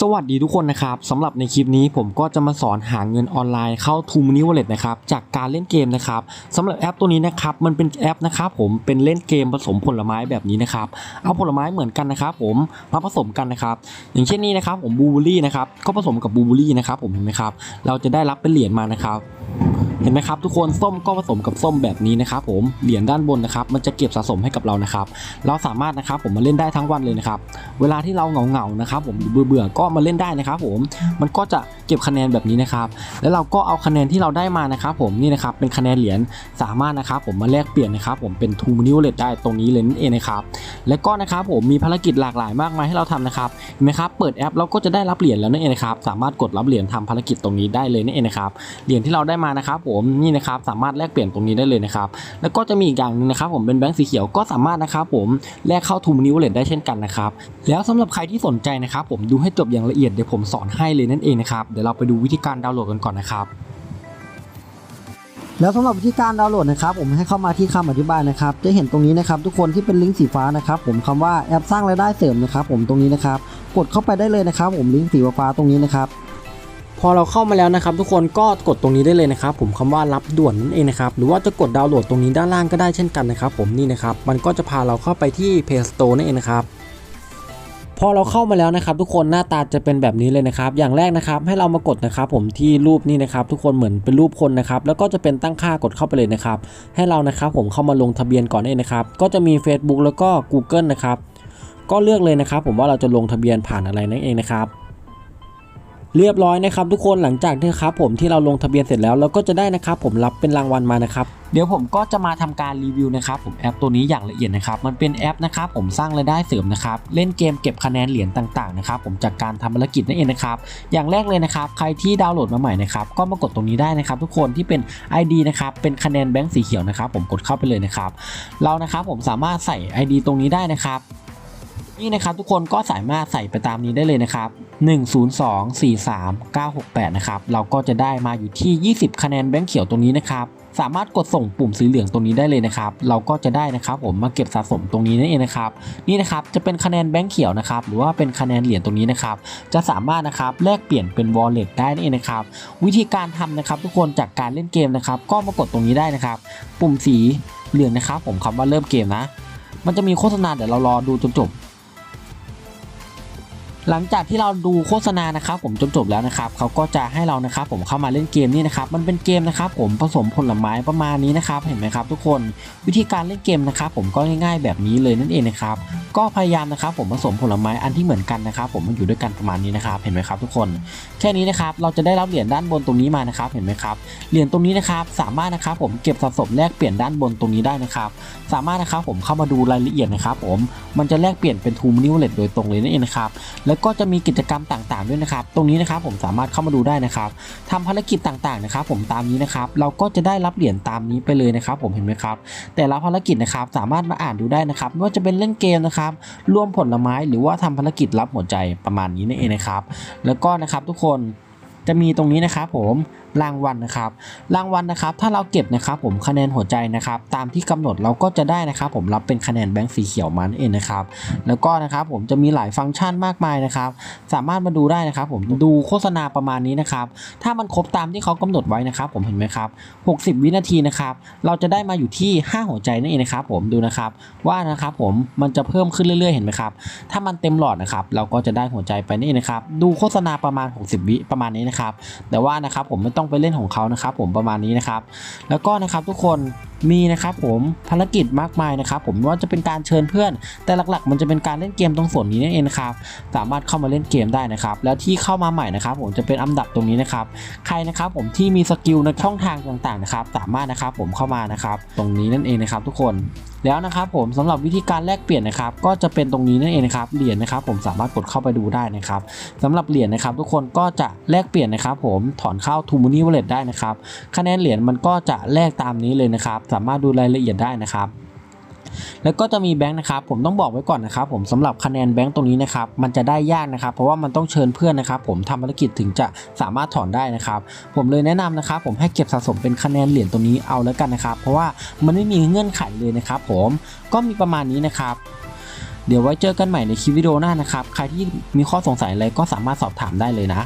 สวัสดีทุกคนนะครับสำหรับในคลิปนี้ผมก็จะมาสอนหาเงินออนไลน์เข้า t ูมินิว Wallet นะครับจากการเล่นเกมนะครับสำหรับแอปตัวนี้นะครับมันเป็นแอปนะครับผมเป็นเล่นเกมผสมผลไม้แบบนี้นะครับเอาผลไม้เหมือนกันนะครับผมมาผสมกันนะครับอย่างเช่นนี้นะครับผมบูเบอรี่นะครับก็ผสมกับบูเบอรี่นะครับผมเห็นไหมครับเราจะได้รับเป็นเหรียญมานะครับ เห็นไหมครับทุกคนส้มก็ผสมกับส้มแบบนี้นะครับผมเหรียญด้านบนนะครับมันจะเก็บสะสมให้กับเรานะครับ เราสามารถนะครับผมมาเล่นได้ทั้งวันเลยนะครับเวลาที่เราเหงาๆนะครับผมเบื่อเบื่อๆก็มาเล่นได้นะครับผมมันก็จะเก็บคะแนนแบบนี้นะครับ แล้วเราก็เอาคะแนนที่เราได้มานะครับผมนี่นะครับเป็นคะแนนเหรียญสามารถนะครับผมมาแลกเปลี่ยนนะครับผมเป็นทูมินิวเลตได้ตรงนี้เลยนั่นเองนะครับแล้วก็นะครับผมมีภารกิจหลากหลายมากมายให้เราทำนะครับเห็นไหมครับเปิดแอปเราก็จะได้รับเหรียญแล้วนั่นเองนะครับสามารถกดรับเหรียญทำภารกิจตรงนี้ได้เลยนั่นเองนะครับเหรียญที่เราได้มานะครับผมนี่นะครับสามารถแลกเปลี่ยนตรงนี้ได้เลยนะครับแล้วก็จะมีอีกอย่างหนึงนะครับผมเป็นแบงค์สีเขียวก็สามารถนะครับผมแลกเข้าทูมนิวเลตได้เช่นกันนะครับแล้วสำหรับใครที่สนใจนะครับผมดูให้จบอย่างละเอียดเดี๋ยวผมสอนให้เลยนั่นเองนะครับเดี๋ยวเราไปดูวิธีการดาวน์โหลดกันก่อนนะครับแล้วสำหรับวิธีการดาวน์โหลดนะครับผมให้เข้ามาที่คำอธิบายนะครับจะเห็นตรงนี้นะครับทุกคนที่เป็นลิงก์สีฟ้านะครับผมคำว่าแอปสร้างรายได้เสริมนะครับผมตรงนี้นะครับกดเข้าไปได้เลยนะครับผมลิงก์สีฟ้าตรงนี้นะครับ พอเราเข้ามาแล้วนะครับทุกคนก็กดตรงนี้ได้เลยนะครับผมคำว่ารับด่วนนั่นเองนะครับหรือว่าจะกดดาวน์โหลดตรงนี้ด้านล่างก็ได้เช่นกันนะครับผมนี่นะครับมันก็จะพาเราเข้าไปที่ Play Store นั่นเองนะครับพอเราเข้ามาแล้วนะครับ ทุกคนหน้าตาจะเป็นแบบนี้เลยนะครับ อย่างแรกนะครับให้เรามากดนะครับ ผมที่รูปนี่นะครับ ทุกคนเหมือนเป็นรูปคนนะครับ แล้วก็จะเป็นตั้งค่ากดเข้าไปเลยนะครับ ให้เรานะครับผมเข้ามาลงทะเบียนก่อนนั่นเองนะครับ ก็จะมี Facebook แล้วก็ Google นะครับ ก็เลือกเลยนะครับ ผมว่าเราจะลงทะเบียนผ่านอะไรนั่นเองนะครับ เรียบร้อยนะครับทุกคนหลังจากที่ครับผมที่เราลงทะเบียนเสร็จแล้วเราก็จะได้นะครับผมรับเป็นรางวัลมานะครับเดี๋ยวผมก็จะมาทำการรีวิวนะครับผมแอปตัวนี้อย่างละเอียดนะครับมันเป็นแอปนะครับผมสร้างรายได้เสริมนะครับเล่นเกมเก็บคะแนนเหรียญต่างๆนะครับผมจากการทำภารกิจนั่นเองนะครับอย่างแรกเลยนะครับใครที่ดาวน์โหลดมาใหม่นะครับก็มากดตรงนี้ได้นะครับ ทุกคนที่เป็น ID นะครับเป็นคะแนนแบงค์สีเขียวนะครับผมกดเข้าไปเลยนะครับเรานะครับผมสามารถใส่ ID ตรงนี้ได้นะครับ นี่นะครับทุกคนก็สามารถใส่ไปตามนี้ได้เลยนะครับ 10243968 นะครับ เราก็จะได้มาอยู่ที่ 20 คะแนนแบงค์เขียวตรงนี้นะครับ สามารถกดส่งปุ่มสีเหลืองตรงนี้ได้เลยนะครับ เราก็จะได้นะครับผมมาเก็บสะสมตรงนี้นั่นเองนะครับ นี่นะครับจะเป็นคะแนนแบงค์เขียวนะครับ หรือว่าเป็นคะแนนเหรียญตรงนี้นะครับ จะสามารถนะครับแลกเปลี่ยนเป็น wallet ได้นั่นเองนะครับ วิธีการทำนะครับ ทุกคนจากการเล่นเกมนะครับ ก็มากดตรงนี้ได้นะครับ ปุ่มสีเหลืองนะครับ ผมคำว่าเริ่มเกมนะ มันจะมีโฆษณาเดี๋ยวเรารอดูจนจบ หลังจากที่เราดูโฆษณานะครับผมจนจบแล้วนะครับเขาก็จะให้เรานะครับผมเข้ามาเล่นเกมนี่นะครับมันเป็นเกมนะครับผมผสมผลไม้ประมาณนี้นะครับเห็นไหมครับ ทุกคนวิธีการเล่นเกมนะครับผมก็ง่าย ๆ แบบนี้เลยนั่นเองนะครับก็พยายามนะครับผมผสมผลไม้อันที่เหมือนกันนะครับ ผมมันอยู่ด้วยกันประมาณนี้นะครับเห็นไหมครับ ทุกคนแค่นี้นะครับเราจะได้รับเหรียญด้านบนตรงนี้มานะครับเห็นไหมครับเหรียญตรงนี้นะครับสามารถนะครับผมเก็บสะสมแลกเปลี่ยนด้านบนตรงนี้ได้นะครับสามารถนะครับผมเข้ามาดูรายละเอียดนะครับผมมันจะแลกเปลี่ยนเป็นทูมินิวเลตโดยตรงเลยนั่นเองนะครับแแล้วก็จะมีกิจกรรมต่างๆด้วยนะครับ ตรงนี้นะครับผมสามารถเข้ามาดูได้นะครับทำภารกิจต่างๆนะครับผมตามนี้นะครับ เราก็จะได้รับเหรียญตามนี้ไปเลยนะครับ ผมเห็นไหมครับ แต่ละภารกิจนะครับสามารถมาอ่านดูได้นะครับไม่ว่าจะเป็นเล่นเกมนะครับร่วมผลไม้หรือว่าทำภารกิจรับหัวใจประมาณนี้นั่นเองนะครับ แล้วก็นะครับทุกคน จะมีตรงนี้นะครับผมรางวัลนะครับ รางวัลนะครับ ถ้าเราเก็บนะครับ ผมคะแนนหัวใจนะครับ ตามที่กำหนดเราก็จะได้นะครับ ผมรับเป็นคะแนนแบงค์สีเขียวมานั่นเองนะครับ แล้วก็นะครับผมจะมีหลายฟังก์ชันมากมายนะครับ สามารถมาดูได้นะครับ ผมดูโฆษณาประมาณนี้นะครับ ถ้ามันครบตามที่เขากำหนดไว้นะครับ ผมเห็นไหมครับ 60 วินาทีนะครับ เราจะได้มาอยู่ที่ 5 หัวใจนั่นเองนะครับ ผมดูนะครับ ว่านะครับผมมันจะเพิ่มขึ้นเรื่อยๆ เห็นไหมครับ ถ้ามันเต็มหลอดนะครับ เราก็จะได้หัวใจไปนี่นะครับ ดูโฆษณาประมาณ 60 วิประมาณนี้นะครับ แต่ว่านะครับผมไม่ต้องไปเล่นของเขานะครับผมประมาณนี้นะครับ แล้วก็นะครับทุกคนมีนะครับผมภารกิจมากมายนะครับผมว่าจะเป็นการเชิญเพื่อน แต่หลักๆ มันจะเป็นการเล่นเกมตรงส่วนนี้นั่นเองครับสามารถเข้ามาเล่นเกมได้นะครับ แล้วที่เข้ามาใหม่นะครับ ผมจะเป็นอันดับตรงนี้นะครับ ใครนะครับผมที่มีสกิลในช่องทางต่างๆนะครับ สามารถนะครับผมเข้ามานะครับ ตรงนี้นั่นเองนะครับทุกคนแล้วนะครับผมสำหรับวิธีการแลกเปลี่ยนนะครับ ก็จะเป็นตรงนี้นั่นเองนะครับเหรียญนะครับ ผมสามารถกดเข้าไปดูได้นะครับสำหรับเหรียญนะครับ ทุกคนก็จะแลกเปลี่ยนนะครับผมถอนเข้าทูมูนี่วอลเล็ตได้นะครับคะแนนเหรียญมันก็จะแลกตามนี้เลยนะครับ สามารถดูรายละเอียดได้นะครับแล้วก็จะมีแบงค์นะครับผมต้องบอกไว้ก่อนนะครับผมสำหรับคะแนนแบงค์ตรงนี้นะครับมันจะได้ยากนะครับเพราะว่ามันต้องเชิญเพื่อนนะครับผมทำภารกิจถึงจะสามารถถอนได้นะครับ ผมเลยแนะนำนะครับผมให้เก็บสะสมเป็นคะแนนเหรียญตรงนี้เอาแล้วกันนะครับ เพราะว่ามันไม่มีเงื่อนไขเลยนะครับ ผมก็มีประมาณนี้นะครับเดี๋ยวไว้เจอกันใหม่ในคลิปวิดีโอหน้านะครับ ใครที่มีข้อสงสัยอะไรก็สามารถสอบถามได้เลยนะ